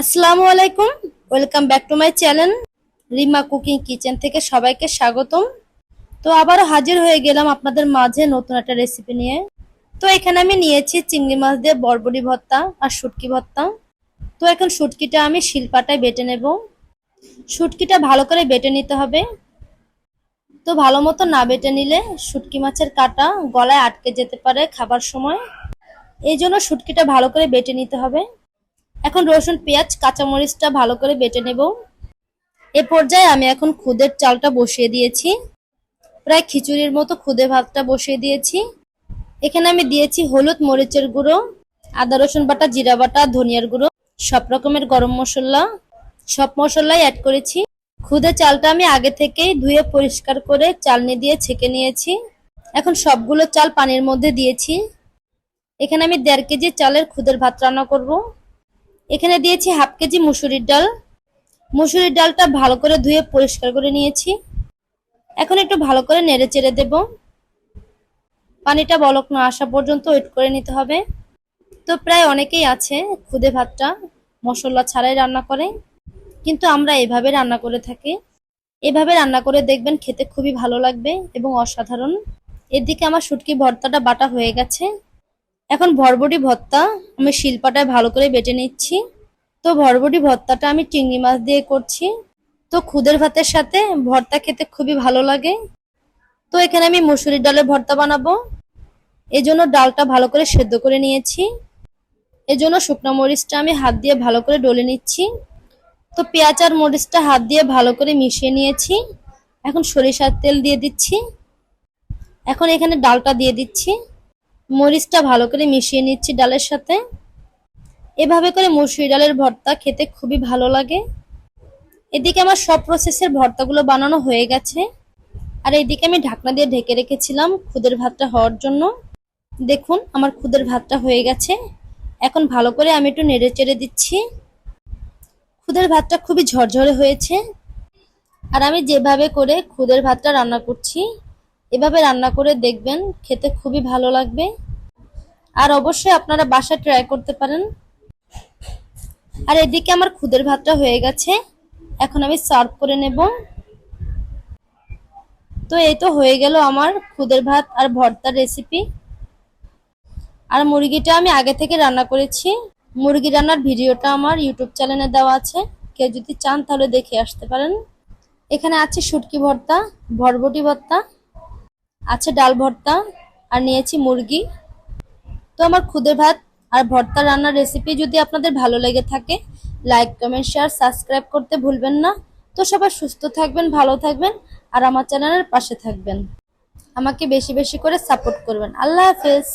আসসালামু আলাইকুম। Welcome back to my channel Rima cooking kitchen থেকে সবাইকে স্বাগতম। তো আবারও হাজির হয়ে গেলাম আপনাদের মাঝে নতুন একটা রেসিপি নিয়ে। তো এখানে আমি নিয়েছি চিংড়ি মাছ দিয়ে বরবটি ভর্তা আর শুটকি ভর্তা। তো এখন শুটকিটা আমি শিলপাটায় বেটে নেব। শুটকিটা ভালো করে বেটে নিতে হবে। তো ভালো মতো না বেটে নিলে শুটকি মাছের কাটা গলায় আটকে যেতে পারে খাবার সময়। এই জন্য শুটকিটা ভালো করে বেটে নিতে হবে। এখন রসুন, পেঁয়াজ, কাঁচামরিচটা ভালো করে বেটে নেব। এ পর্যায়ে আমি এখন খুদের চালটা বসিয়ে দিয়েছি। প্রায় খিচুড়ির মতো খুদে ভাতটা বসিয়ে দিয়েছি। এখানে আমি দিয়েছি হলুদ মরিচের গুঁড়ো, আদা রসুন বাটা, জিরা বাটা, ধনিয়ার গুঁড়ো, সব রকমের গরম মশলা। সব মশলাই অ্যাড করেছি। খুদে চালটা আমি আগে থেকেই ধুয়ে পরিষ্কার করে চালনি দিয়ে ছেঁকে নিয়েছি। এখন সবগুলো চাল পানির মধ্যে দিয়েছি। এখানে আমি দেড় কেজি চালের খুদের ভাত রান্না করব। এখানে দিয়েছি হাফ কেজি মুসুরির ডাল। মুসুরির ডালটা ভালো করে ধুয়ে পরিষ্কার করে নিয়েছি। এখন একটু ভালো করে নেড়ে চেড়ে দেব। পানিটা বলক না আসা পর্যন্ত ওয়েট করে নিতে হবে। তো প্রায় অনেকেই আছে খুদে ভাতটা, মশলা ছাড়াই রান্না করে। কিন্তু আমরা এভাবে রান্না করে থাকি। এভাবে রান্না করে দেখবেন খেতে খুবই ভালো লাগবে এবং অসাধারণ। এদিকে আমার শুটকি ভর্তাটা বাটা হয়ে গেছে। এখন ভরবটি ভর্তা আমি শিলপাটায় ভালো করে বেটে নিচ্ছি। তো ভরবটি ভর্তাটা আমি চিংড়ি মাছ দিয়ে করছি। তো খুদের ভাতের সাথে ভর্তা খেতে খুবই ভালো লাগে। তো এখানে আমি মুসুরির ডালের ভর্তা বানাবো। এজন্য ডালটা ভালো করে সেদ্ধ করে নিয়েছি। এজন্য শুকনো মরিচটা আমি হাত দিয়ে ভালো করে ডলে নিচ্ছি। তো পেঁয়াজ আর মরিচটা হাত দিয়ে ভালো করে মিশিয়ে নিয়েছি। এখন সরিষার তেল দিয়ে দিচ্ছি। এখন এখানে ডালটা দিয়ে দিচ্ছি। মরিচটা ভালো করে মিশিয়ে নিচ্ছি ডালের সাথে। এভাবে করে মুসুরি ডালের ভর্তা খেতে খুবই ভালো লাগে। এদিকে আমার সব প্রসেসের ভর্তাগুলো বানানো হয়ে গেছে। আর এইদিকে আমি ঢাকনা দিয়ে ঢেকে রেখেছিলাম খুদের ভাতটা হওয়ার জন্য। দেখুন, আমার খুদের ভাতটা হয়ে গেছে। এখন ভালো করে আমি একটু নেড়ে চেড়ে দিচ্ছি। খুদের ভাতটা খুবই ঝরঝরে হয়েছে। আর আমি যেভাবে করে খুদের ভাতটা রান্না করছি, এভাবে রান্না করে দেখবেন খেতে খুবই ভালো লাগবে। আর অবশ্যই আপনারা বাসায় ট্রাই করতে পারেন। আর এদিকে আমার খুদের ভাতটা হয়ে গেছে। এখন আমি সার্ভ করে নেব। তো এই তো হয়ে গেল আমার খুদের ভাত আর ভর্তার রেসিপি আর মুরগিটা আমি আগে থেকে রান্না করেছি। মুরগি রান্নার ভিডিওটা আমার ইউটিউব চ্যানেলে দেওয়া আছে। কেউ যদি চান তাহলে দেখে আসতে পারেন। এখানে আছে শুটকি ভর্তা ভরবটি ভর্তা, আছে ডাল ভর্তা, আর নিয়েছি মুরগি। তো আমার খুদে ভাত আর ভর্তা রান্নার রেসিপি যদি আপনাদের ভালো লেগে থাকে লাইক কমেন্ট শেয়ার সাবস্ক্রাইব করতে ভুলবেন না। তো সবাই সুস্থ থাকবেন, ভালো থাকবেন আর আমার চ্যানেলের পাশে থাকবেন। আমাকে বেশি বেশি করে সাপোর্ট করবেন। আল্লাহ হাফেজ।